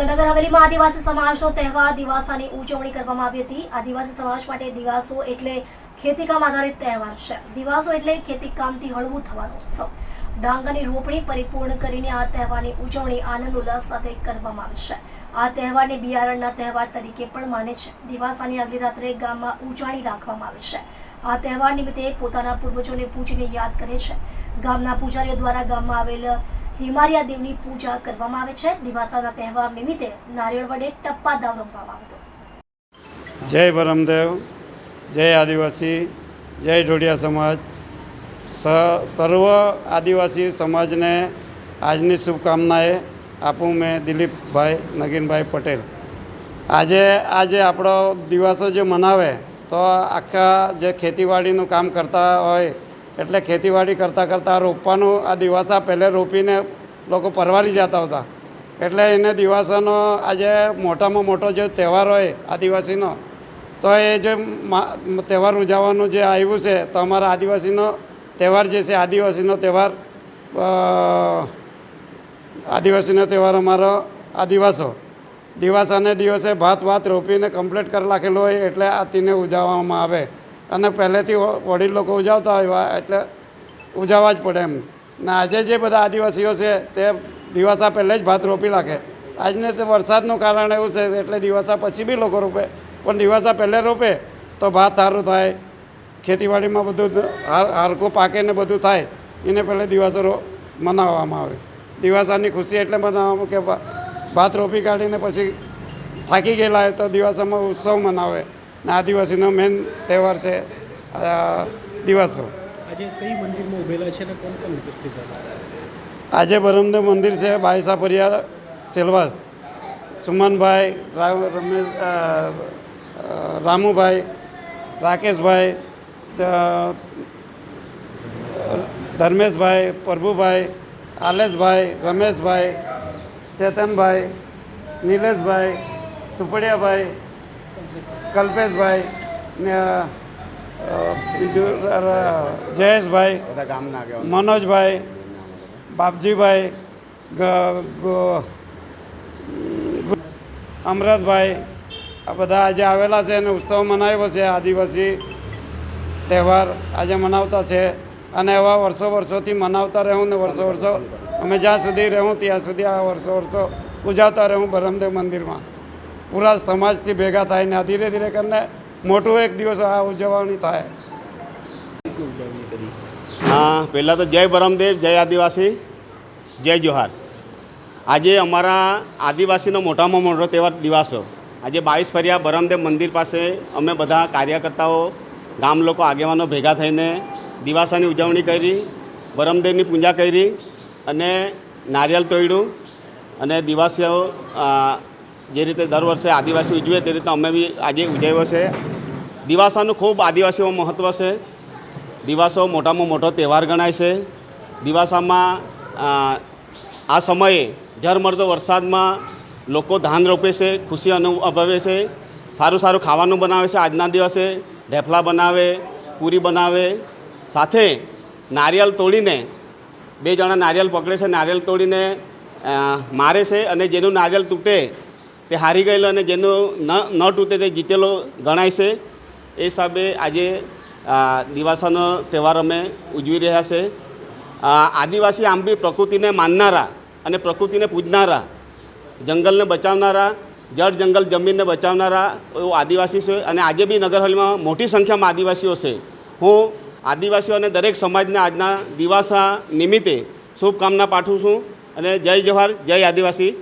દાદરનગર હવેલીમાં આદિવાસી સમાજનો તહેવાર દિવાસાની ઉજવણી કરવામાં આવી હતી. આદિવાસી સમાજ માટે દિવાસો એટલે ખેતીકામ આધારિત તહેવાર છે. દિવાસો એટલે ખેતીકામથી હળવું થવાનો ઉત્સવ. ડાંગરની રોપણી પરિપૂર્ણ કરીને આ તહેવારની ઉજવણી આનંદ, ઉલ્લાસ સાથે કરવામાં આવે છે. આ તહેવારને બિયારણના તહેવાર તરીકે પણ માને છે. દિવાસાની આગલી રાત્રે ગામમાં ઉજવણી રાખવામાં આવે છે. આ તહેવાર નિમિત્તે પોતાના પૂર્વજોને પૂજીને યાદ કરે છે. ગામના પૂજારીઓ દ્વારા ગામમાં આવેલ હિમાલયા દેવની પૂજા કરવામાં આવે છે. દિવાસાના તહેવાર નિમિત્તે નારિયેળ વડે ટપ્પા દાવ રમવામાં આવતો જય પરમદેવ, જય આદિવાસી, જય ઢોડિયા સમાજ. સર્વ આદિવાસી સમાજને આજની શુભકામનાએ આપું મેં દિલીપભાઈ નગીનભાઈ પટેલ. આજે આજે આપણો દિવસો જે મનાવે તો આખા જે ખેતીવાડીનું કામ કરતા હોય, એટલે ખેતીવાડી કરતાં કરતાં રોપવાનું આ દિવાસા પહેલે રોપીને લોકો પરવારી જતા હતા. એટલે એને દિવાસાનો આજે મોટામાં મોટો જે તહેવાર હોય આદિવાસીનો, તો એ જે તહેવાર ઉજવવાનું જે આવ્યું છે, તો અમારા આદિવાસીનો તહેવાર જે છે, આદિવાસીનો તહેવાર આદિવાસીનો તહેવાર અમારો આદિવાસો. દિવાસાને દિવસે ભાત ભાત રોપીને કમ્પ્લીટ કરી નાખેલું હોય એટલે આ તીને ઉજવવામાં આવે. અને પહેલેથી વડીલ લોકો ઉજવતા હોય, એટલે ઉજવવા જ પડે એમ. ને, આજે જે બધા આદિવાસીઓ છે, તે દિવાસા પહેલે જ ભાત રોપી નાખે. આજને તે વરસાદનું કારણ એવું છે, એટલે દિવાસા પછી બી લોકો રોપે. પણ દિવાસા પહેલે રોપે, તો ભાત સારું થાય. ખેતીવાડીમાં બધું હાર- હારકું પાકે ને બધું થાય. એને પહેલે દિવાસો મનાવવામાં આવે. દિવાસાની ખુશી એટલે મનાવવામાં કે ભાત રોપી કાઢીને પછી થાકી ગયેલા હોય તો દિવાસામાં ઉત્સવ મનાવે. ને આદિવાસીનો મેન તહેવાર છે દિવાસો. આજે કઈ મંદિર છે બાયસા પરિયા સેલવાસ, સુમનભાઈ રમેશ રામુભાઈ, રાકેશભાઈ ધર્મેશભાઈ, પ્રભુભાઈ, આલેશભાઈ, રમેશભાઈ, ચેતનભાઈ, નિલેશભાઈ, સુપડિયાભાઈ, કલ્પેશભાઈ બીજું જયેશભાઈ મનોજભાઈ બાપજીભાઈ અમરતભાઈ આ બધા આજે આવેલા છે અને ઉત્સવ મનાવ્યો છે આદિવાસી તહેવાર આજે મનાવતા છે અને એવા વર્ષો વર્ષોથી મનાવતા રહું ને વર્ષો વર્ષો અમે જ્યાં સુધી રહું ત્યાં સુધી આ વર્ષો વર્ષો ઉજવતા રહું બ્રહ્મદેવ મંદિરમાં. પૂરા સમાજથી ભેગા થાય ને ધીરે ધીરે કરીને મોટું એક દિવસ આ ઉજવણી થાય. હા, પહેલાં તો જય બરમદેવ જય આદિવાસી, જય જોહાર. આજે અમારા આદિવાસીનો મોટામાં મોટો તહેવાર દિવાસો આજે બાવીસ ફરિયા બરમદેવ મંદિર પાસે અમે બધા કાર્યકર્તાઓ, ગામ લોકો આગેવાનો ભેગા થઈને દિવાસાની ઉજવણી કરી બરમદેવની પૂજા કરી અને નારિયેળ તોડ્યું અને દિવાસીઓ જે રીતે દર વર્ષે આદિવાસી ઉજવે તે રીતે અમે બી આજે ઉજવ્યો છે. દિવાસાનું ખૂબ આદિવાસીઓ મહત્ત્વ છે. દિવાસો મોટામાં મોટો તહેવાર ગણાય છે. દિવાસામાં આ સમયે ઝરમરતો વરસાદમાં લોકો ધાન રોપે છે, ખુશી અનુભવે છે. સારું સારું ખાવાનું બનાવે છે આજના દિવસે. ઢેફલા બનાવે, પૂરી બનાવે. સાથે નારિયેળ તોડીને, બે જણા નારિયેળ પકડે છે, નારિયેલ તોડીને મારે છે અને જેનું નારિયેળ તૂટે તે હારી ગયેલો અને જેનો ન ન તૂટે તે જીતેલો ગણાય છે. એ હિસાબે આજે દિવાસાનો તહેવાર અમે ઉજવી રહ્યા છે. આદિવાસી આમ બી પ્રકૃતિને માનનારા અને પ્રકૃતિને પૂજનારા, જંગલને બચાવનારા, જળ જંગલ જમીનને બચાવનારા એવો આદિવાસી છે અને આજે બી નગરહલીમાં મોટી સંખ્યામાં આદિવાસીઓ છે. હું આદિવાસીઓ અને દરેક સમાજને આજના દિવાસા નિમિત્તે શુભકામના પાઠવું છું અને જય જવાહર, જય આદિવાસી.